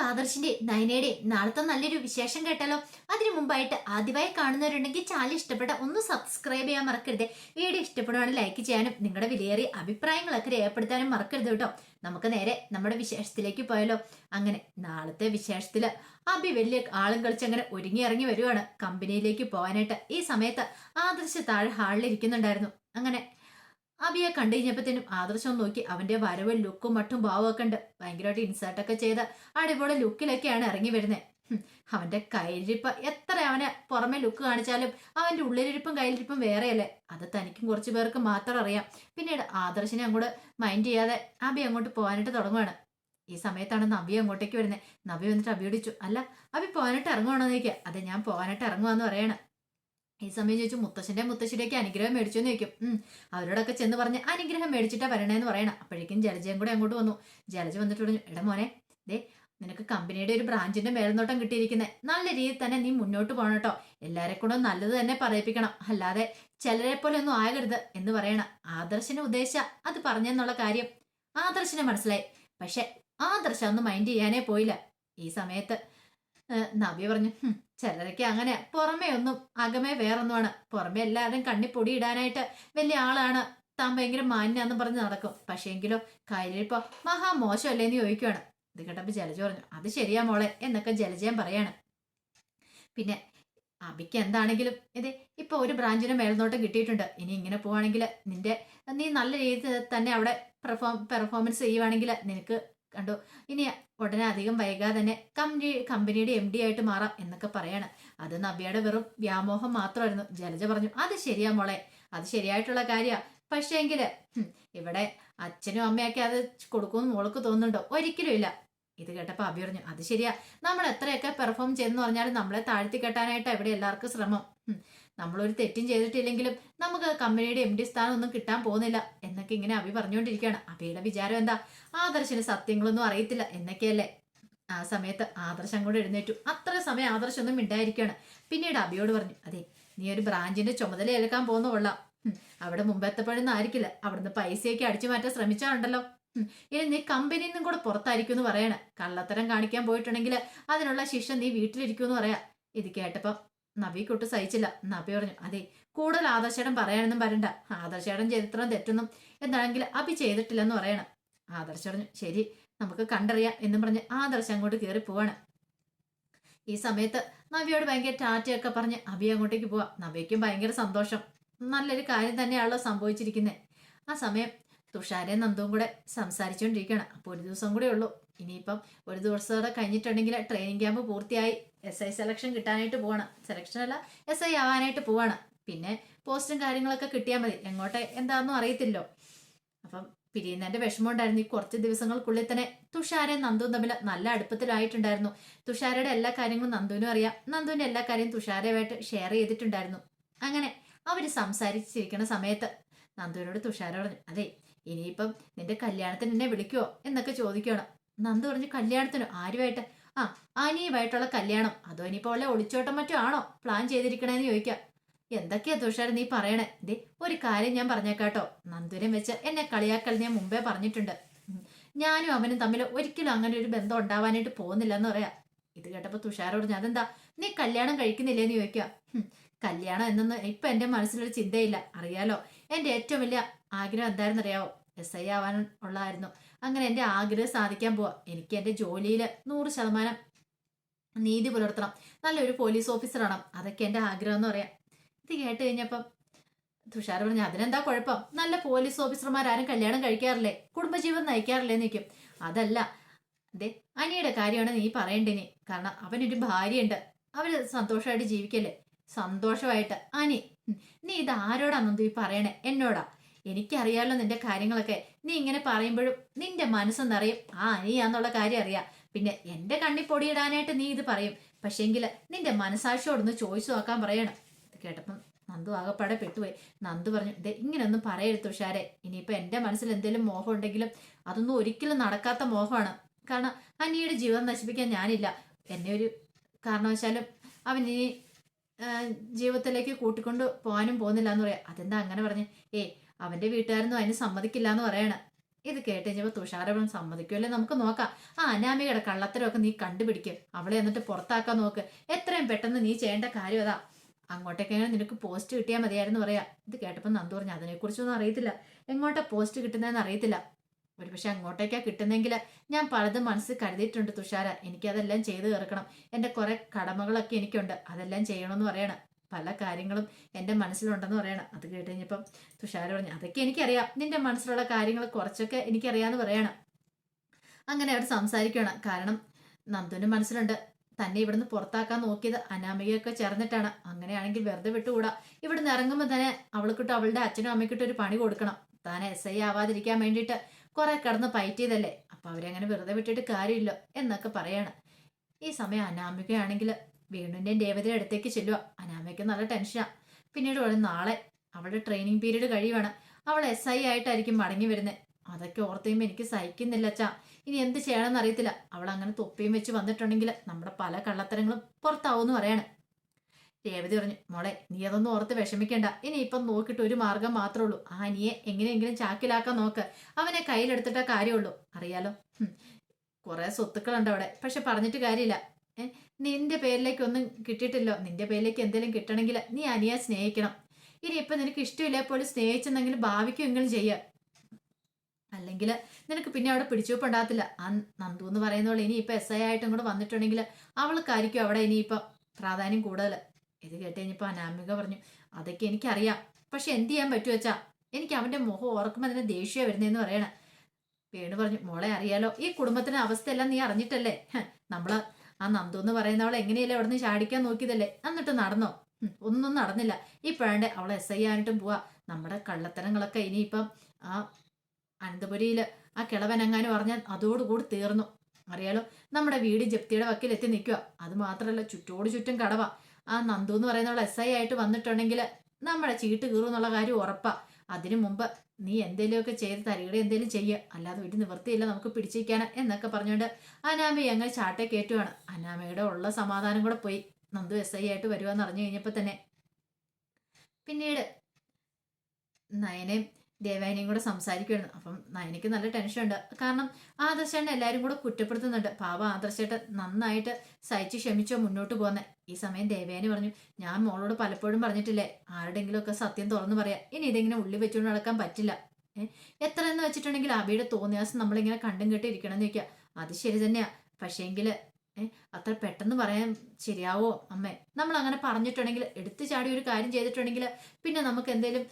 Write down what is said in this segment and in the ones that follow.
നമുക്ക് ആദർശിന്റെ നയനയുടെ നാളത്തെ നല്ലൊരു വിശേഷം കേട്ടാലോ? അതിനു മുമ്പായിട്ട് ആദ്യമായി കാണുന്നവരുണ്ടെങ്കിൽ ചാനൽ ഇഷ്ടപ്പെട്ട ഒന്ന് സബ്സ്ക്രൈബ് ചെയ്യാൻ മറക്കരുത്. വീഡിയോ ഇഷ്ടപ്പെടുവാണെങ്കിൽ ലൈക്ക് ചെയ്യാനും നിങ്ങളുടെ വിലയേറിയ അഭിപ്രായങ്ങളൊക്കെ രേഖപ്പെടുത്താനും മറക്കരുത് കേട്ടോ. നമുക്ക് നേരെ നമ്മുടെ വിശേഷത്തിലേക്ക് പോയാലോ? അങ്ങനെ നാളത്തെ വിശേഷത്തിൽ അഭി വലിയ ആളും കളിച്ച് അങ്ങനെ ഒരുങ്ങി ഇറങ്ങി വരുവാണ്. കമ്പനിയിലേക്ക് പോകാനായിട്ട് ഈ സമയത്ത് ആദർശ താഴെ ഹാളിൽ ഇരിക്കുന്നുണ്ടായിരുന്നു. അങ്ങനെ അബിയെ കണ്ടു കഴിഞ്ഞപ്പോഴത്തേനും ആദർശം നോക്കി അവന്റെ വരവും ലുക്കും മട്ടും ഭാവമൊക്കെ ഉണ്ട്. ഭയങ്കരമായിട്ട് ഇൻസേർട്ടൊക്കെ ചെയ്ത് അടിപൊളി ലുക്കിലൊക്കെയാണ് ഇറങ്ങി വരുന്നത്. അവന്റെ കയ്യിലിരിപ്പ് എത്ര അവനെ പുറമെ ലുക്ക് കാണിച്ചാലും അവന്റെ ഉള്ളിലിരിപ്പും കയ്യിലിരിപ്പും വേറെയല്ലേ? അത് തനിക്കും കുറച്ചു പേർക്ക് മാത്രം അറിയാം. പിന്നീട് ആദർശിനെ അങ്ങോട്ട് മൈൻഡ് ചെയ്യാതെ അബി അങ്ങോട്ട് പോകാനായിട്ട് തുടങ്ങുവാണ്. ഈ സമയത്താണ് നബി അങ്ങോട്ടേക്ക് വരുന്നത്. നബി വന്നിട്ട് അബി വിളിച്ചു അല്ല അബി പോകാനായിട്ട് ഇറങ്ങുവാണോ ചോദിക്കുക. അതെ ഞാൻ പോകാനായിട്ട് ഇറങ്ങുവാന്ന് പറയണം. ഈ സമയം ചോദിച്ചു മുത്തശ്ശന്റെ മുത്തശ്ശിയുടെയൊക്കെ അനുഗ്രഹം മേടിച്ചു എന്ന് ചോദിക്കും. ഉം അവരോടൊക്കെ ചെന്ന് പറഞ്ഞ് അനുഗ്രഹം മേടിച്ചിട്ടാ വരണേന്ന് പറയണം. അപ്പോഴേക്കും ജലജയും കൂടെ അങ്ങോട്ട് വന്നു. ജലജ വന്നിട്ട് പറഞ്ഞു എടാ മോനെ ദേ നിനക്ക് കമ്പനിയുടെ ഒരു ബ്രാഞ്ചിന്റെ മേൽനോട്ടം കിട്ടിയിരിക്കുന്നത് നല്ല രീതിയിൽ തന്നെ നീ മുന്നോട്ട് പോകണം കേട്ടോ. എല്ലാരെ കൊണ്ടും നല്ലത് തന്നെ പറയിപ്പിക്കണം. അല്ലാതെ ചിലരെ പോലെ ഒന്നും ആകരുത് എന്ന് പറയണം. ആദർശിനെ ഉദ്ദേശിച്ച അത് പറഞ്ഞെന്നുള്ള കാര്യം. ആദർശനെ മനസ്സിലായി. പക്ഷെ ആദർശ ഒന്നും മൈൻഡ് ചെയ്യാനേ പോയില്ല. ഈ സമയത്ത് നവ്യ പറഞ്ഞു "ഹും, ചിലരൊക്കെ അങ്ങനെ പുറമേ ഒന്നും അകമേ വേറൊന്നുമാണ്. പുറമേ എല്ലാവരും കണ്ണി ഇടാനായിട്ട് വലിയ ആളാണ്. താൻ ഭയങ്കര മാന്യാന്ന് പറഞ്ഞ് നടക്കും. പക്ഷേങ്കിലോ കാര്യമിപ്പോ മഹാ മോശമല്ലേ എന്ന് ചോദിക്കുവാണ്. ഇത് കേട്ടപ്പോ ജലജ പറഞ്ഞു അത് ശരിയാ മോളെ എന്നൊക്കെ ജലജയം പറയാണ്. പിന്നെ അബിക്ക് എന്താണെങ്കിലും ഇത് ഇപ്പൊ ഒരു ബ്രാഞ്ചിന് മേൽനോട്ടം കിട്ടിയിട്ടുണ്ട്. ഇനി ഇങ്ങനെ പോവാണെങ്കിൽ നിന്റെ നീ നല്ല രീതിയിൽ തന്നെ അവിടെ പെർഫോം പെർഫോമൻസ് ചെയ്യുവാണെങ്കിൽ നിനക്ക് കണ്ടു. ഇനി ഉടനെ അധികം വൈകാതെ തന്നെ കമ്പനി കമ്പനിയുടെ എം ഡി ആയിട്ട് മാറാം എന്നൊക്കെ പറയാണ്. അത് നവ്യയുടെ വെറും വ്യാമോഹം മാത്രമായിരുന്നു. ജലജ പറഞ്ഞു അത് ശരിയാ മോളെ. അത് ശരിയായിട്ടുള്ള കാര്യ. പക്ഷേങ്കിൽ ഇവിടെ അച്ഛനും അമ്മയൊക്കെ അത് കൊടുക്കുമെന്ന് മോൾക്ക് തോന്നുന്നുണ്ടോ? ഒരിക്കലും ഇല്ല. ഇത് കേട്ടപ്പോൾ അഭി പറഞ്ഞു അത് ശരിയാ. നമ്മൾ എത്രയൊക്കെ പെർഫോം ചെയ്തെന്ന് പറഞ്ഞാലും നമ്മളെ താഴ്ത്തി കെട്ടാനായിട്ട് ഇവിടെ എല്ലാവർക്കും ശ്രമം. നമ്മളൊരു തെറ്റും ചെയ്തിട്ടില്ലെങ്കിലും നമുക്ക് കമ്പനിയുടെ എം ഡി സ്ഥാനം ഒന്നും കിട്ടാൻ പോകുന്നില്ല എന്നൊക്കെ ഇങ്ങനെ അഭി പറഞ്ഞുകൊണ്ടിരിക്കുകയാണ്. അഭിയുടെ വിചാരം എന്താ? ആദർശന് സത്യങ്ങളൊന്നും അറിയത്തില്ല എന്നൊക്കെയല്ലേ? ആ സമയത്ത് ആദർശം അങ്ങോട്ട് എഴുന്നേറ്റു. അത്ര സമയം ആദർശമൊന്നും ഇണ്ടായിരിക്കുകയാണ് പിന്നീട് അഭിയോട് പറഞ്ഞു അതെ നീ ഒരു ബ്രാഞ്ചിന്റെ ചുമതല ഏൽക്കാൻ പോകുന്ന കൊള്ളാം. അവിടെ മുമ്പെത്തപ്പെടുന്ന ആയിരിക്കില്ല. അവിടുന്ന് പൈസയൊക്കെ അടിച്ചു മാറ്റാൻ ശ്രമിച്ചാണ്ടല്ലോ ഇനി നീ കമ്പനിയിൽ നിന്നും കൂടെ പുറത്തായിരിക്കും എന്ന് പറയണ. കള്ളത്തരം കാണിക്കാൻ പോയിട്ടുണ്ടെങ്കിൽ അതിനുള്ള ശിക്ഷ നീ വീട്ടിലിരിക്കുമെന്ന് പറയാ. ഇത് കേട്ടപ്പം നബിക്കൊട്ട് സഹിച്ചില്ല. നബി പറഞ്ഞു അതെ കൂടുതൽ ആദർശേടം പറയാനൊന്നും പറയണ്ട ആദർശേടം ചരിത്രം തെറ്റൊന്നും എന്താണെങ്കിൽ അബി ചെയ്തിട്ടില്ലെന്ന് പറയണം. ആദർശ് പറഞ്ഞു ശരി നമുക്ക് കണ്ടറിയാം എന്നും പറഞ്ഞ് ആദർശ് അങ്ങോട്ട് കയറി പോവാണ്. ഈ സമയത്ത് നവിയോട് ഭയങ്കര ടാറ്റയൊക്കെ പറഞ്ഞ് അബി അങ്ങോട്ടേക്ക് പോവാ. നവിയ്ക്കും ഭയങ്കര സന്തോഷം. നല്ലൊരു കാര്യം തന്നെയാണല്ലോ സംഭവിച്ചിരിക്കുന്നത് ആ സമയം തുഷാരയും നന്ദവും കൂടെ സംസാരിച്ചുകൊണ്ടിരിക്കുകയാണ് അപ്പോൾ ഒരു ദിവസം കൂടെ ഉള്ളൂ. ഇനിയിപ്പം ഒരു ദിവസം കൂടെ കഴിഞ്ഞിട്ടുണ്ടെങ്കിൽ ട്രെയിനിങ് ക്യാമ്പ് പൂർത്തിയായി. എസ് ഐ സെലക്ഷൻ കിട്ടാനായിട്ട് പോവാണ്. സെലക്ഷൻ അല്ല എസ് ഐ ആവാനായിട്ട് പോവാണ്. പിന്നെ പോസ്റ്റും കാര്യങ്ങളൊക്കെ കിട്ടിയാൽ മതി. എങ്ങോട്ടെ എന്താണെന്നും അറിയത്തില്ലോ. അപ്പം പിരിയുന്നതിന്റെ വിഷമം ഉണ്ടായിരുന്നു ഈ കുറച്ച് ദിവസങ്ങൾക്കുള്ളിൽ തന്നെ തുഷാരയും നന്ദുവും തമ്മിൽ നല്ല അടുപ്പത്തിലായിട്ടുണ്ടായിരുന്നു. തുഷാരയുടെ എല്ലാ കാര്യങ്ങളും നന്ദുവിനും അറിയാം. നന്ദുവിന്റെ എല്ലാ കാര്യവും തുഷാരയുമായിട്ട് ഷെയർ ചെയ്തിട്ടുണ്ടായിരുന്നു. അങ്ങനെ അവർ സംസാരിച്ചിരിക്കുന്ന സമയത്ത് നന്ദുവിനോട് തുഷാര പറഞ്ഞു അതെ ഇനിയിപ്പം നിന്റെ കല്യാണത്തിന് എന്നെ വിളിക്കുവോ എന്നൊക്കെ ചോദിക്കണം. നന്ദു പറഞ്ഞു കല്യാണത്തിനോ? ആരുമായിട്ട് ആ ആനിയുമായിട്ടുള്ള കല്യാണം. അതോ ഇനിയിപ്പോ വല്ല ഒളിച്ചോട്ടം മറ്റോ ആണോ? പ്ലാൻ ചെയ്തിരിക്കണേന്ന് ചോദിക്കാം. എന്തൊക്കെയാ തുഷാര നീ പറയണേ? ദേ ഒരു കാര്യം ഞാൻ പറഞ്ഞേക്കാട്ടോ. നന്ദുരൻ വെച്ച് എന്നെ കളിയാക്കൽ ഞാൻ മുമ്പേ പറഞ്ഞിട്ടുണ്ട്. ഞാനും അവനും തമ്മിൽ ഒരിക്കലും അങ്ങനെ ഒരു ബന്ധം ഉണ്ടാവാനായിട്ട് പോകുന്നില്ലെന്ന് പറയാ. ഇത് കേട്ടപ്പോ തുഷാരോട് ഞാൻ അതെന്താ? നീ കല്യാണം കഴിക്കുന്നില്ലേന്ന് ചോദിക്കുക കല്യാണം എന്നൊന്നും ഇപ്പൊ എന്റെ മനസ്സിലൊരു ചിന്തയില്ല. അറിയാലോ എന്റെ ഏറ്റവും വലിയ ആഗ്രഹം എന്തായിരുന്നു അറിയാവോ എസ് ഐ ആവാൻ ഉള്ളതായിരുന്നു. അങ്ങനെ എന്റെ ആഗ്രഹം സാധിക്കാൻ പോവാ. എനിക്ക് എന്റെ ജോലിയിൽ നൂറ് ശതമാനം നീതി പുലർത്തണം. നല്ലൊരു പോലീസ് ഓഫീസറാണ് അതൊക്കെ എന്റെ ആഗ്രഹം എന്ന് പറയാം. ഇത് കേട്ട് കഴിഞ്ഞപ്പം തുഷാർ പറഞ്ഞു അതിനെന്താ കുഴപ്പം? നല്ല പോലീസ് ഓഫീസർമാരാരും കല്യാണം കഴിക്കാറില്ലേ? കുടുംബജീവിതം നയിക്കാറില്ലേ നിൽക്കും അതല്ല അതെ അനിയുടെ കാര്യമാണ് നീ പറയണ്ടിനി കാരണം അവനൊരു ഭാര്യയുണ്ട്. അവർ സന്തോഷമായിട്ട് ജീവിക്കല്ലേ? സന്തോഷമായിട്ട്. അനി നീ ഇത് ആരോടാണെന്നു ഈ പറയണേ? എന്നോടാ. എനിക്കറിയാലോ നിന്റെ കാര്യങ്ങളൊക്കെ. നീ ഇങ്ങനെ പറയുമ്പോഴും നിന്റെ മനസ്സെന്നറിയും ആ നീയാന്നുള്ള കാര്യം അറിയാം. പിന്നെ എന്റെ കണ്ണി പൊടിയിടാനായിട്ട് നീ ഇത് പറയും. പക്ഷേങ്കിൽ നിന്റെ മനസാക്ഷിയോടൊന്ന് ചോദിച്ചു നോക്കാൻ പറയണം. ഇത് കേട്ടപ്പം നന്ദു ആകപ്പാടെ പെട്ടുപോയി. നന്ദു പറഞ്ഞു ദേ ഇങ്ങനെയൊന്നും പറയരുത് തുഷാരെ. ഇനിയിപ്പോ എന്റെ മനസ്സിൽ എന്തെങ്കിലും മോഹം ഉണ്ടെങ്കിലും അതൊന്നും ഒരിക്കലും നടക്കാത്ത മോഹമാണ്. കാരണം അനിയുടെ ജീവൻ നശിപ്പിക്കാൻ ഞാനില്ല. എന്നെ ഒരു കാരണവശാലും അവൻ ഇനി ജീവിതത്തിലേക്ക് കൂട്ടിക്കൊണ്ട് പോകാനും പോകുന്നില്ല എന്ന് പറയാം. അതെന്താ അങ്ങനെ പറഞ്ഞു? ഏ അവന്റെ വീട്ടുകാരൊന്നും അതിന് സമ്മതിക്കില്ല എന്ന് പറയണ. ഇത് കേട്ട് കഴിഞ്ഞപ്പോൾ തുഷാരവൻ സമ്മതിക്കുമല്ലേ നമുക്ക് നോക്കാം. ആ അനാമികയുടെ കള്ളത്തരമൊക്കെ നീ കണ്ടുപിടിക്കും. അവളെ എന്നിട്ട് പുറത്താക്കാൻ നോക്ക്. എത്രയും പെട്ടെന്ന് നീ ചെയ്യേണ്ട കാര്യം അതാ. അങ്ങോട്ടേക്കെങ്ങനെ നിനക്ക് പോസ്റ്റ് കിട്ടിയാൽ മതിയായിരുന്നു പറയാ. ഇത് കേട്ടപ്പോൾ നന്ദു പറഞ്ഞു അതിനെക്കുറിച്ചൊന്നും അറിയത്തില്ല. എങ്ങോട്ടാ പോസ്റ്റ് കിട്ടുന്നതെന്ന് അറിയത്തില്ല. ഒരു പക്ഷെ അങ്ങോട്ടേക്കാ കിട്ടുന്നെങ്കിൽ ഞാൻ പലതും മനസ്സിൽ കരുതിയിട്ടുണ്ട് തുഷാര. എനിക്കതെല്ലാം ചെയ്തു തീർക്കണം. എന്റെ കുറെ കടമകളൊക്കെ എനിക്കുണ്ട്. അതെല്ലാം ചെയ്യണമെന്ന് പറയണം. പല കാര്യങ്ങളും എന്റെ മനസ്സിലുണ്ടെന്ന് പറയണം. അത് കേട്ട് കഴിഞ്ഞപ്പം തുഷാര പറഞ്ഞു അതൊക്കെ എനിക്കറിയാം. നിന്റെ മനസ്സിലുള്ള കാര്യങ്ങൾ കുറച്ചൊക്കെ എനിക്കറിയാമെന്ന് പറയണം. അങ്ങനെ അവർ സംസാരിക്കണം കാരണം നന്ദുവിന് മനസ്സിലുണ്ട്. തന്നെ ഇവിടുന്ന് പുറത്താക്കാൻ നോക്കിയത് അനാമികയൊക്കെ ചേർന്നിട്ടാണ്. അങ്ങനെയാണെങ്കിൽ വെറുതെ വിട്ടുകൂടാ. ഇവിടുന്ന് ഇറങ്ങുമ്പോൾ തന്നെ അവൾക്കിട്ട് അവളുടെ അച്ഛനും അമ്മയ്ക്കിട്ട് ഒരു പണി കൊടുക്കണം. താൻ എസ് ഐ ആവാതിരിക്കാൻ വേണ്ടിയിട്ട് കുറെ കിടന്ന് ചെയ്തല്ലേ? അപ്പൊ അവരങ്ങനെ വെറുതെ വിട്ടിട്ട് കാര്യമില്ല എന്നൊക്കെ പറയാണ്. ഈ സമയം അനാമികയാണെങ്കിൽ വേണുവിന്റെയും ദേവതയുടെ അടുത്തേക്ക് ചെല്ലുക അനാമയ്ക്ക് നല്ല ടെൻഷനാണ് പിന്നീട് പറയും നാളെ അവളുടെ ട്രെയിനിങ് പീരീഡ് കഴിയുവാണ്. അവൾ എസ് ഐ ആയിട്ടായിരിക്കും മടങ്ങി വരുന്നത് അതൊക്കെ ഓർത്തുമ്പോൾ എനിക്ക് സഹിക്കുന്നില്ല അച്ഛാ. ഇനി എന്ത് ചെയ്യണമെന്ന് അറിയത്തില്ല. അവൾ അങ്ങനെ തൊപ്പിയും വെച്ച് വന്നിട്ടുണ്ടെങ്കിൽ നമ്മുടെ പല കള്ളത്തരങ്ങളും പുറത്താവുമെന്ന് പറയാണ്. രേവതി പറഞ്ഞു മോളെ നീ അതൊന്നും ഓർത്ത് വിഷമിക്കേണ്ട. ഇനി ഇപ്പം നോക്കിയിട്ട് ഒരു മാർഗം മാത്രമേ ഉള്ളൂ. ആ അനിയെ എങ്ങനെയെങ്കിലും ചാക്കിലാക്കാൻ നോക്ക്. അവനെ കയ്യിലെടുത്തിട്ടേ കാര്യമുള്ളൂ. അറിയാലോ? കുറേ സ്വത്തുക്കളുണ്ട് അവിടെ. പക്ഷെ പറഞ്ഞിട്ട് കാര്യമില്ല. നിന്റെ പേരിലേക്ക് ഒന്നും കിട്ടിയിട്ടില്ലോ. നിന്റെ പേരിലേക്ക് എന്തെങ്കിലും കിട്ടണമെങ്കിൽ നീ അനിയെ സ്നേഹിക്കണം. ഇനി ഇപ്പൊ നിനക്ക് ഇഷ്ടമില്ല പോലും സ്നേഹിച്ചെന്നെങ്കിലും ഭാവിക്കുമെങ്കിലും ചെയ്യുക അല്ലെങ്കിൽ നിനക്ക് പിന്നെ അവിടെ പിടിച്ചുവെപ്പുണ്ടാകത്തില്ല. ആ നന്ദു എന്ന് പറയുന്നവൾ ഇപ്പൊ എസ് ഐ ആയിട്ടും കൂടെ വന്നിട്ടുണ്ടെങ്കിൽ അവൾക്കായിരിക്കും അവിടെ ഇനിയിപ്പൊ പ്രാധാന്യം കൂടുതൽ. ഇത് കേട്ട് കഴിഞ്ഞപ്പോൾ അനാമിക പറഞ്ഞു അതൊക്കെ എനിക്കറിയാം. പക്ഷെ എന്ത് ചെയ്യാൻ പറ്റുമോ വെച്ചാ എനിക്ക് അവന്റെ മുഖം ഓർക്കുമ്പോൾ അതിന് ദേഷ്യം വരുന്നതെന്ന് പറയണേ. വേണു പറഞ്ഞു മോളെ അറിയാലോ ഈ കുടുംബത്തിന്റെ അവസ്ഥയെല്ലാം നീ അറിഞ്ഞിട്ടല്ലേ? നമ്മൾ ആ നന്ദു എന്ന് പറയുന്നവളെ എങ്ങനെയല്ലേ അവിടെ നിന്ന് ചാടിക്കാൻ നോക്കിയതല്ലേ? എന്നിട്ട് നടന്നോ. ഒന്നും നടന്നില്ല. ഇപ്പോഴാണ്ട് അവളെ എസ് ഐ ആയിട്ടും പോവാ. നമ്മുടെ കള്ളത്തരങ്ങളൊക്കെ ഇനിയിപ്പം ആ അനന്തപുരിയിൽ ആ കിളവനെങ്ങാനും പറഞ്ഞാൽ അതോടുകൂടി തീർന്നു. അറിയാലോ നമ്മുടെ വീട് ജപ്തിയുടെ വക്കിലെത്തി നിൽക്കുക അത് മാത്രമല്ല ചുറ്റോട് ചുറ്റും കടവ. ആ നന്ദു എന്ന് പറയുന്നവൾ എസ് ഐ ആയിട്ട് വന്നിട്ടുണ്ടെങ്കിൽ നമ്മുടെ ചീട്ട് കീറും എന്നുള്ള കാര്യം ഉറപ്പാ. അതിനു മുമ്പ് നീ എന്തെങ്കിലുമൊക്കെ ചെയ്ത് തരികടെ എന്തെങ്കിലും ചെയ്യുക അല്ലാതെ വീട്ടിൽ നിവൃത്തിയില്ല നമുക്ക് പിടിച്ചിരിക്കാൻ എന്നൊക്കെ പറഞ്ഞുകൊണ്ട് അനാമയെ അങ്ങനെ ചാട്ടെ കയറ്റുവാണ്. അനാമയുടെ ഉള്ള സമാധാനം കൂടെ പോയി. നന്ദു എസ് ഐ ആയിട്ട് വരുവാന്ന് അറിഞ്ഞു കഴിഞ്ഞപ്പോൾ തന്നെ. പിന്നീട് നയനയും ദേവാനിയും കൂടെ സംസാരിക്കുമായിരുന്നു അപ്പം നയനയ്ക്ക് നല്ല ടെൻഷൻ ഉണ്ട്. കാരണം ആദർശേട്ടൻ എല്ലാവരും കൂടെ കുറ്റപ്പെടുത്തുന്നുണ്ട്. പാവ ആദർശേട്ടൻ നന്നായിട്ട് സഹിച്ച് ക്ഷമിച്ചോ മുന്നോട്ട് പോകുന്നത് ഈ സമയം ദേവയാനി പറഞ്ഞു ഞാൻ മോളോട് പലപ്പോഴും പറഞ്ഞിട്ടില്ലേ ആരുടെങ്കിലും ഒക്കെ സത്യം തുറന്നു പറയാം. ഇനി ഇതെങ്ങനെ ഉള്ളി വെച്ചുകൊണ്ട് നടക്കാൻ പറ്റില്ല. എത്ര എന്ന് വെച്ചിട്ടുണ്ടെങ്കിൽ അബിയുടെ തോന്നിയാസം നമ്മളിങ്ങനെ കണ്ടും കേട്ടിരിക്കണം എന്ന് ചോദിക്കുക അത് ശരി തന്നെയാ. പക്ഷേങ്കിൽ ഏ അത്ര പെട്ടെന്ന് പറയാൻ ശരിയാവോ അമ്മേ? നമ്മൾ അങ്ങനെ പറഞ്ഞിട്ടുണ്ടെങ്കിൽ എടുത്തു ചാടി ഒരു കാര്യം ചെയ്തിട്ടുണ്ടെങ്കിൽ പിന്നെ നമുക്ക് എന്തേലും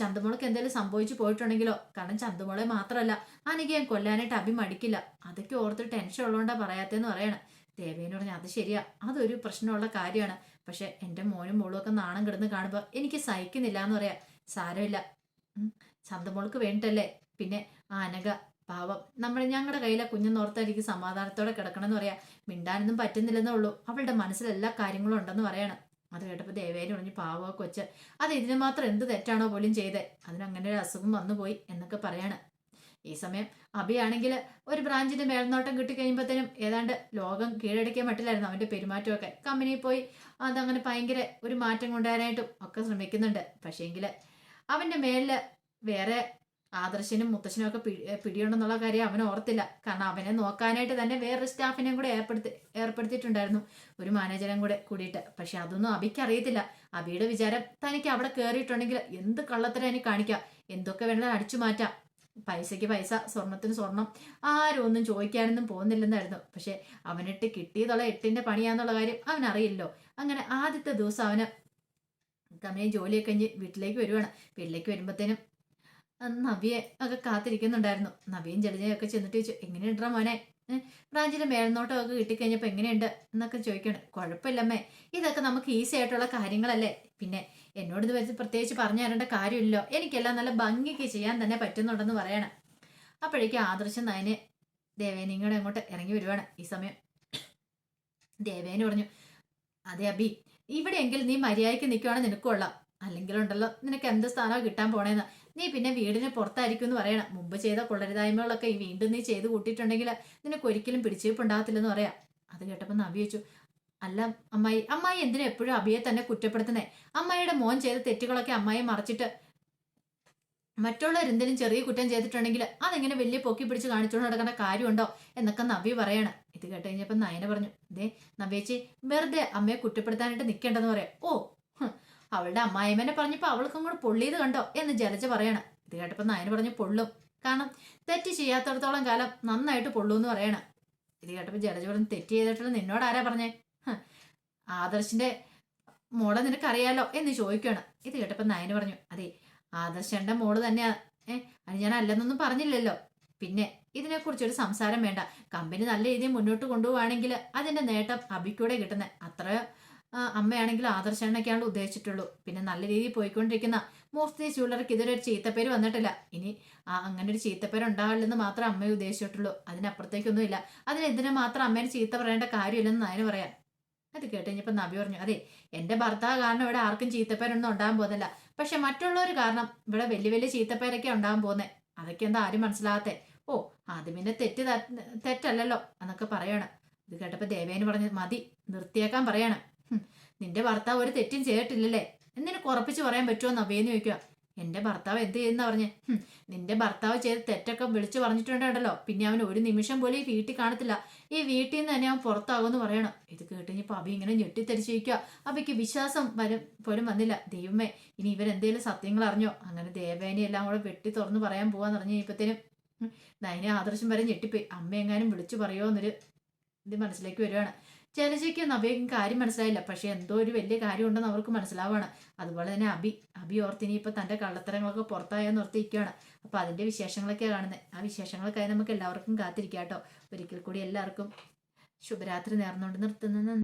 ചന്തമോളക്ക് എന്തെങ്കിലും സംഭവിച്ചു പോയിട്ടുണ്ടെങ്കിലോ? കാരണം ചന്തമോളെ മാത്രമല്ല അനികയെ കൊല്ലാനായിട്ട് അഭി മടിക്കില്ല. അതൊക്കെ ഓർത്ത് ടെൻഷൻ ഉള്ളതുകൊണ്ടാ പറയാത്തേന്ന് പറയണം. ദേവേന്ന് പറഞ്ഞാൽ അത് ശരിയാ. അതൊരു പ്രശ്നമുള്ള കാര്യമാണ്. പക്ഷെ എന്റെ മോനും മോളും ഒക്കെ നാണം കിടന്ന് കാണുമ്പോൾ എനിക്ക് സഹിക്കുന്നില്ല എന്ന് പറയാ. സാരമില്ല. ചന്തമോൾക്ക് വേണ്ടിട്ടല്ലേ? പിന്നെ ആ അനക പാവം. നമ്മൾ ഞങ്ങളുടെ കയ്യിലെ കുഞ്ഞെന്നോർത്തായിരിക്കും സമാധാനത്തോടെ കിടക്കണം എന്ന് പറയാ. മിണ്ടാനൊന്നും പറ്റുന്നില്ലെന്നേ ഉള്ളൂ. അവളുടെ മനസ്സിൽ എല്ലാ കാര്യങ്ങളും ഉണ്ടെന്ന് പറയണം. അത് കേട്ടപ്പോൾ ദേവേനെ പറഞ്ഞു പാവോ കൊച്ച്. അത് ഇതിന് മാത്രം എന്ത് തെറ്റാണോ പോലും ചെയ്തേ. അതിനങ്ങനെ ഒരു അസുഖം വന്നുപോയി എന്നൊക്കെ പറയാണ്. ഈ സമയം അഭിയാണെങ്കിൽ ഒരു ബ്രാഞ്ചിന്റെ മേൽനോട്ടം കിട്ടിക്കഴിയുമ്പോഴത്തേനും ഏതാണ്ട് ലോകം കീഴടക്കാൻ പറ്റില്ലായിരുന്നു അവന്റെ പെരുമാറ്റമൊക്കെ. കമ്പനിയിൽ പോയി അതങ്ങനെ ഭയങ്കര ഒരു മാറ്റം കൊണ്ടുവരാനായിട്ടും ഒക്കെ ശ്രമിക്കുന്നുണ്ട്. പക്ഷേങ്കിൽ അവന്റെ മേലിൽ വേറെ ആദർശനും മുത്തശ്ശനും ഒക്കെ പിടി പിടിയുണ്ടെന്നുള്ള കാര്യം അവൻ ഓർത്തില്ല. കാരണം അവനെ നോക്കാനായിട്ട് തന്നെ വേറൊരു സ്റ്റാഫിനെയും കൂടെ ഏർപ്പെടുത്തി ഏർപ്പെടുത്തിയിട്ടുണ്ടായിരുന്നു. ഒരു മാനേജറും കൂടെ കൂടിയിട്ട്. പക്ഷെ അതൊന്നും അബിക്ക് അറിയത്തില്ല. അബിയുടെ വിചാരം തനിക്ക് അവിടെ കയറിയിട്ടുണ്ടെങ്കിൽ എന്ത് കള്ളത്തരം എനിക്ക് കാണിക്കാം? എന്തൊക്കെ വേണമെങ്കിലും അടിച്ചു മാറ്റാം. പൈസയ്ക്ക് പൈസ സ്വർണത്തിന് സ്വർണം ആരും ഒന്നും ചോദിക്കാനൊന്നും പോകുന്നില്ലെന്നായിരുന്നു. പക്ഷെ അവനിട്ട് കിട്ടിയതുള്ള എട്ടിന്റെ പണിയാന്നുള്ള കാര്യം അവൻ അറിയില്ലോ അങ്ങനെ ആദ്യത്തെ ദിവസം അവന് കമ്പനി ജോലിയൊക്കെ കഴിഞ്ഞ് വീട്ടിലേക്ക് വരുവാണ്. വീട്ടിലേക്ക് വരുമ്പോഴത്തേനും നവിയെ ഒക്കെ കാത്തിരിക്കുന്നുണ്ടായിരുന്നു. നവ്യയും ജലജയൊക്കെ ചെന്നിട്ട് ചോദിച്ചു എങ്ങനെയുണ്ടോ മോനെ? ബ്രാഞ്ചിന്റെ മേൽനോട്ടം ഒക്കെ കിട്ടിക്കഴിഞ്ഞപ്പോൾ എങ്ങനെയുണ്ട്? എന്നൊക്കെ ചോദിക്കണം. കുഴപ്പമില്ലമ്മേ ഇതൊക്കെ നമുക്ക് ഈസി ആയിട്ടുള്ള കാര്യങ്ങളല്ലേ? പിന്നെ എന്നോട് ഇത് വെച്ച് പ്രത്യേകിച്ച് പറഞ്ഞു തരേണ്ട കാര്യമില്ലോ എനിക്കെല്ലാം നല്ല ഭംഗിക്ക് ചെയ്യാൻ തന്നെ പറ്റുന്നുണ്ടെന്ന് പറയണം. അപ്പോഴേക്കും ആദർശം നയനെ ദേവേനയും കൂടെ അങ്ങോട്ട് ഇറങ്ങി വരുവാണ് ഈ സമയം. ദേവേന പറഞ്ഞു അതെ അബി ഇവിടെയെങ്കിൽ നീ മര്യാദയ്ക്ക് നിൽക്കുവാണെങ്കിൽ നിനക്കുള്ള അല്ലെങ്കിൽ അല്ലെങ്കിലുണ്ടല്ലോ നിനക്ക് എന്ത് സ്ഥാനമോ കിട്ടാൻ പോണേന്ന്. നീ പിന്നെ വീടിന് പുറത്തായിരിക്കും എന്ന് പറയണം. മുമ്പ് ചെയ്ത കൊള്ളരുതായ്മകളൊക്കെ വീണ്ടും നീ ചെയ്ത് കൂട്ടിയിട്ടുണ്ടെങ്കിൽ നിനക്ക് ഒരിക്കലും പിടിച്ചേപ്പ് ഉണ്ടാകത്തില്ലെന്ന് പറയാം. അത് കേട്ടപ്പോൾ നവി വെച്ചു അല്ല അമ്മായി അമ്മായി എന്തിനാ എപ്പോഴും അബിയെ തന്നെ കുറ്റപ്പെടുത്തുന്നേ? അമ്മായിയുടെ മോൻ ചെയ്ത തെറ്റുകളൊക്കെ അമ്മായി മറച്ചിട്ട് മറ്റുള്ളവർ എന്തെങ്കിലും ചെറിയ കുറ്റം ചെയ്തിട്ടുണ്ടെങ്കിൽ അതെങ്ങനെ വലിയ പൊക്കി പിടിച്ച് കാണിച്ചുകൊണ്ട് നടക്കേണ്ട കാര്യമുണ്ടോ? എന്നൊക്കെ നവി പറയാണ്. ഇത് കേട്ട് കഴിഞ്ഞപ്പോൾ നയന പറഞ്ഞു ദേ നവ്യേച്ചി വെറുതെ അമ്മയെ കുറ്റപ്പെടുത്താനായിട്ട് നിൽക്കേണ്ടെന്ന് പറയാം. ഓ അവളുടെ അമ്മായിമ്മനെ പറഞ്ഞപ്പോൾ അവൾക്കും കൂടെ പൊള്ളിയത് കണ്ടോ എന്ന് ജലജ പറയാണ്. ഇത് കേട്ടപ്പോൾ നായന് പറഞ്ഞു പൊള്ളും. കാരണം തെറ്റ് ചെയ്യാത്തടത്തോളം കാലം നന്നായിട്ട് പൊള്ളൂ എന്ന് പറയണം. ഇത് കേട്ടപ്പോൾ ജലജ പറഞ്ഞു തെറ്റ് ചെയ്തിട്ടുള്ള നിന്നോട് ആരാ പറഞ്ഞേ? ആദർശിന്റെ മോളെ നിനക്കറിയാലോ എന്ന് ചോദിക്കുകയാണ്. ഇത് കേട്ടപ്പോൾ നായന് പറഞ്ഞു അതെ ആദർശന്റെ മോൾ തന്നെയാ. ഏ അത് ഞാൻ അല്ലെന്നൊന്നും പറഞ്ഞില്ലല്ലോ. പിന്നെ ഇതിനെക്കുറിച്ചൊരു സംസാരം വേണ്ട. കമ്പനി നല്ല രീതിയിൽ മുന്നോട്ട് കൊണ്ടുപോവുകയാണെങ്കിൽ അതിന്റെ നേട്ടം അബിക്കൂടെ കിട്ടുന്നത് അത്ര അമ്മയാണെങ്കിൽ ആദർശണ്ണൊക്കെയാണ് ഉദ്ദേശിച്ചിട്ടുള്ളൂ. പിന്നെ നല്ല രീതിയിൽ പോയിക്കൊണ്ടിരിക്കുന്ന മോസ്തി ജ്വല്ലറിക്ക് ഇതൊരു ചീത്തപ്പേര് വന്നിട്ടില്ല. ഇനി അങ്ങനെ ഒരു ചീത്തപ്പേര് ഉണ്ടാവില്ലെന്ന് മാത്രം അമ്മയെ ഉദ്ദേശിച്ചിട്ടുള്ളൂ. അതിനപ്പുറത്തേക്കൊന്നുമില്ല. അതിനെതിരെ മാത്രം അമ്മേനെ ചീത്ത പറയേണ്ട കാര്യമില്ലെന്ന് നായന് പറയാം. അത് കേട്ട് കഴിഞ്ഞപ്പോൾ നബി പറഞ്ഞു അതെ എന്റെ ഭർത്താവ് കാരണം ഇവിടെ ആർക്കും ചീത്തപ്പേരൊന്നും ഉണ്ടാകാൻ പോകുന്നില്ല. പക്ഷെ മറ്റുള്ളവർ കാരണം ഇവിടെ വലിയ വലിയ ചീത്തപ്പേരൊക്കെ ഉണ്ടാകാൻ പോകുന്നത് അതൊക്കെ എന്താ ആരും മനസ്സിലാകാത്തെ ഓ അത് പിന്നെ തെറ്റ് തെറ്റല്ലല്ലോ എന്നൊക്കെ പറയണം. ഇത് കേട്ടപ്പോൾ ദേവേന് പറഞ്ഞു മതി നിർത്തിയേക്കാൻ പറയണം. നിന്റെ ഭർത്താവ് ഒരു തെറ്റും ചെയ്തിട്ടില്ലല്ലേ? എന്തിനു കുറപ്പിച്ച് പറയാൻ പറ്റുമോ നവേന്ന് ചോദിക്കുക. എന്റെ ഭർത്താവ് എന്ത് ചെയ്യുന്ന പറഞ്ഞ്. നിന്റെ ഭർത്താവ് ചെയ്ത് തെറ്റൊക്കെ വിളിച്ചു പറഞ്ഞിട്ടുണ്ടല്ലോ പിന്നെ അവൻ ഒരു നിമിഷം പോലും ഈ വീട്ടിൽ കാണത്തില്ല. ഈ വീട്ടിൽ നിന്ന് തന്നെ അവൻ പുറത്താകുമെന്ന് പറയണം. ഇത് കേട്ടുകഴിഞ്ഞപ്പോൾ അഭി ഇങ്ങനെ ഞെട്ടിത്തരിച്ചിരിക്കുക അബിക്ക് വിശ്വാസം വരും പോലും വന്നില്ല. ദൈവമേ ഇനി ഇവരെന്തേലും സത്യങ്ങൾ അറിഞ്ഞോ? അങ്ങനെ ദേവേനെ എല്ലാം കൂടെ വെട്ടി തുറന്ന് പറയാൻ പോവാന്ന് പറഞ്ഞു ഇപ്പത്തേനും നയനെ ആദർശം വരെ ഞെട്ടിപ്പോയി. അമ്മ എങ്ങാനും വിളിച്ചു പറയുമോ എന്നൊരു ഇത് മനസ്സിലേക്ക് വരുവാണ്. ജലജയ്ക്ക് നവ്യക്കും കാര്യം മനസ്സിലായില്ല. പക്ഷെ എന്തോ ഒരു വലിയ കാര്യം ഉണ്ടെന്ന് അവർക്ക് മനസ്സിലാവാണ്. അതുപോലെ തന്നെ അബി അബി ഓർത്തിനി ഇപ്പൊ തന്റെ കള്ളത്തരങ്ങളൊക്കെ പുറത്തായെന്ന് ഓർത്തിരിക്കുകയാണ് അപ്പൊ അതിന്റെ വിശേഷങ്ങളൊക്കെ കാണുന്നത് ആ വിശേഷങ്ങൾക്കായി നമുക്ക് എല്ലാവർക്കും കാത്തിരിക്കാം കേട്ടോ. ഒരിക്കൽ കൂടി എല്ലാവർക്കും ശുഭരാത്രി നേർന്നുകൊണ്ട് നിർത്തുന്നു.